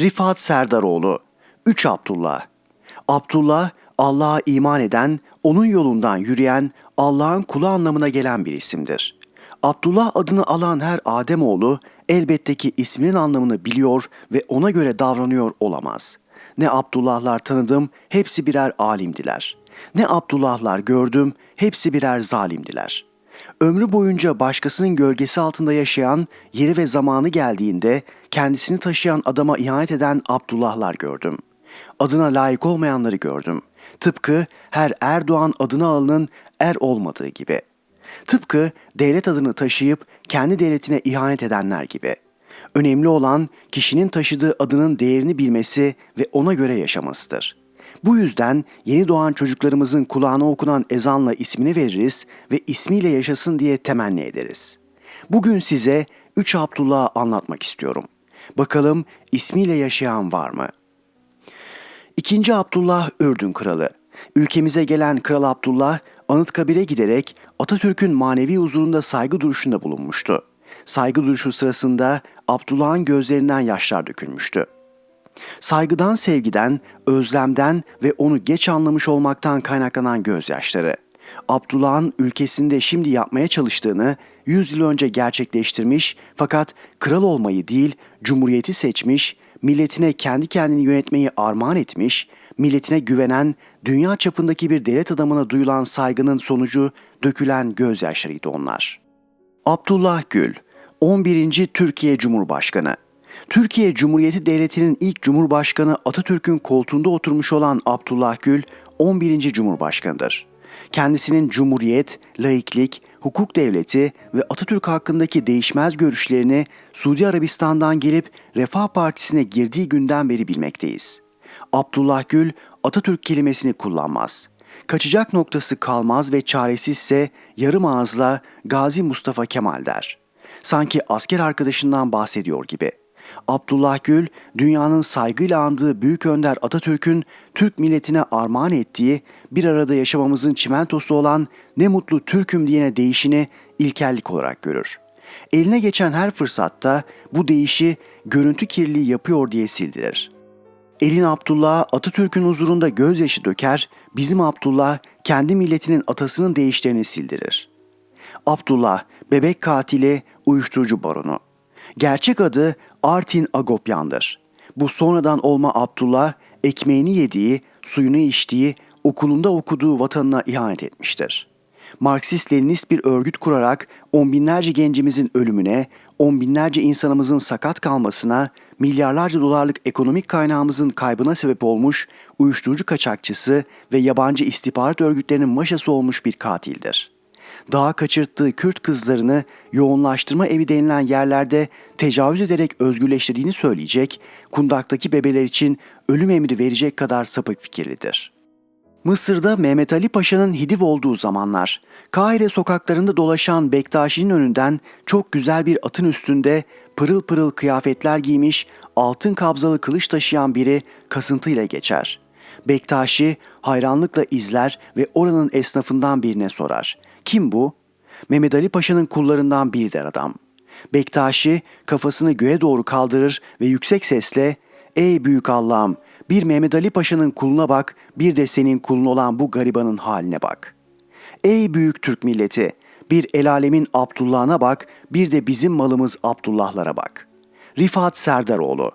Rifat Serdaroğlu 3 Abdullah Abdullah, Allah'a iman eden, onun yolundan yürüyen, Allah'ın kulu anlamına gelen bir isimdir. Abdullah adını alan her Ademoğlu elbette ki isminin anlamını biliyor ve ona göre davranıyor olamaz. Ne Abdullahlar tanıdım, hepsi birer alimdiler. Ne Abdullahlar gördüm, hepsi birer zalimdiler. Ömrü boyunca başkasının gölgesi altında yaşayan, yeri ve zamanı geldiğinde kendisini taşıyan adama ihanet eden Abdullahlar gördüm. Adına layık olmayanları gördüm. Tıpkı her Erdoğan adına alınan er olmadığı gibi. Tıpkı devlet adını taşıyıp kendi devletine ihanet edenler gibi. Önemli olan kişinin taşıdığı adının değerini bilmesi ve ona göre yaşamasıdır. Bu yüzden yeni doğan çocuklarımızın kulağına okunan ezanla ismini veririz ve ismiyle yaşasın diye temenni ederiz. Bugün size üç Abdullah'ı anlatmak istiyorum. Bakalım ismiyle yaşayan var mı? İkinci Abdullah Ürdün Kralı. Ülkemize gelen Kral Abdullah Anıtkabir'e giderek Atatürk'ün manevi huzurunda saygı duruşunda bulunmuştu. Saygı duruşu sırasında Abdullah'ın gözlerinden yaşlar dökülmüştü. Saygıdan, sevgiden, özlemden ve onu geç anlamış olmaktan kaynaklanan gözyaşları. Abdullah'ın ülkesinde şimdi yapmaya çalıştığını 100 yıl önce gerçekleştirmiş fakat kral olmayı değil, cumhuriyeti seçmiş, milletine kendi kendini yönetmeyi armağan etmiş, milletine güvenen, dünya çapındaki bir devlet adamına duyulan saygının sonucu dökülen gözyaşlarıydı onlar. Abdullah Gül, 11. Türkiye Cumhurbaşkanı. Türkiye Cumhuriyeti Devleti'nin ilk Cumhurbaşkanı Atatürk'ün koltuğunda oturmuş olan Abdullah Gül 11. Cumhurbaşkanıdır. Kendisinin cumhuriyet, laiklik, hukuk devleti ve Atatürk hakkındaki değişmez görüşlerini Suudi Arabistan'dan gelip Refah Partisi'ne girdiği günden beri bilmekteyiz. Abdullah Gül Atatürk kelimesini kullanmaz. Kaçacak noktası kalmaz ve çaresizse yarım ağızla Gazi Mustafa Kemal der. Sanki asker arkadaşından bahsediyor gibi.'' Abdullah Gül, dünyanın saygıyla andığı Büyük Önder Atatürk'ün Türk milletine armağan ettiği bir arada yaşamamızın çimentosu olan ne mutlu Türk'üm diyene değişini ilkellik olarak görür. Eline geçen her fırsatta bu değişi görüntü kirliliği yapıyor diye sildirir. Elin Abdullah Atatürk'ün huzurunda gözyaşı döker, bizim Abdullah kendi milletinin atasının değişlerini sildirir. Abdullah, bebek katili, uyuşturucu baronu. Gerçek adı Artin Agopyan'dır. Bu sonradan olma Abdullah, ekmeğini yediği, suyunu içtiği, okulunda okuduğu vatanına ihanet etmiştir. Marksist-Leninist bir örgüt kurarak on binlerce gencimizin ölümüne, on binlerce insanımızın sakat kalmasına, milyarlarca dolarlık ekonomik kaynağımızın kaybına sebep olmuş uyuşturucu kaçakçısı ve yabancı istihbarat örgütlerinin maşası olmuş bir katildir.'' Dağa kaçırttığı Kürt kızlarını yoğunlaştırma evi denilen yerlerde tecavüz ederek özgürleştirdiğini söyleyecek, kundaktaki bebeler için ölüm emri verecek kadar sapık fikirlidir. Mısır'da Mehmet Ali Paşa'nın hidiv olduğu zamanlar, Kahire sokaklarında dolaşan Bektaşi'nin önünden çok güzel bir atın üstünde pırıl pırıl kıyafetler giymiş, altın kabzalı kılıç taşıyan biri kasıntıyla geçer. Bektaşi hayranlıkla izler ve oranın esnafından birine sorar. Kim bu? Mehmet Ali Paşa'nın kullarından bir der adam. Bektaşi kafasını göğe doğru kaldırır ve yüksek sesle ''Ey büyük Allah'ım bir Mehmet Ali Paşa'nın kuluna bak bir de senin kulun olan bu garibanın haline bak. Ey büyük Türk milleti bir el alemin Abdullah'ına bak bir de bizim malımız Abdullah'lara bak. Rifat Serdaroğlu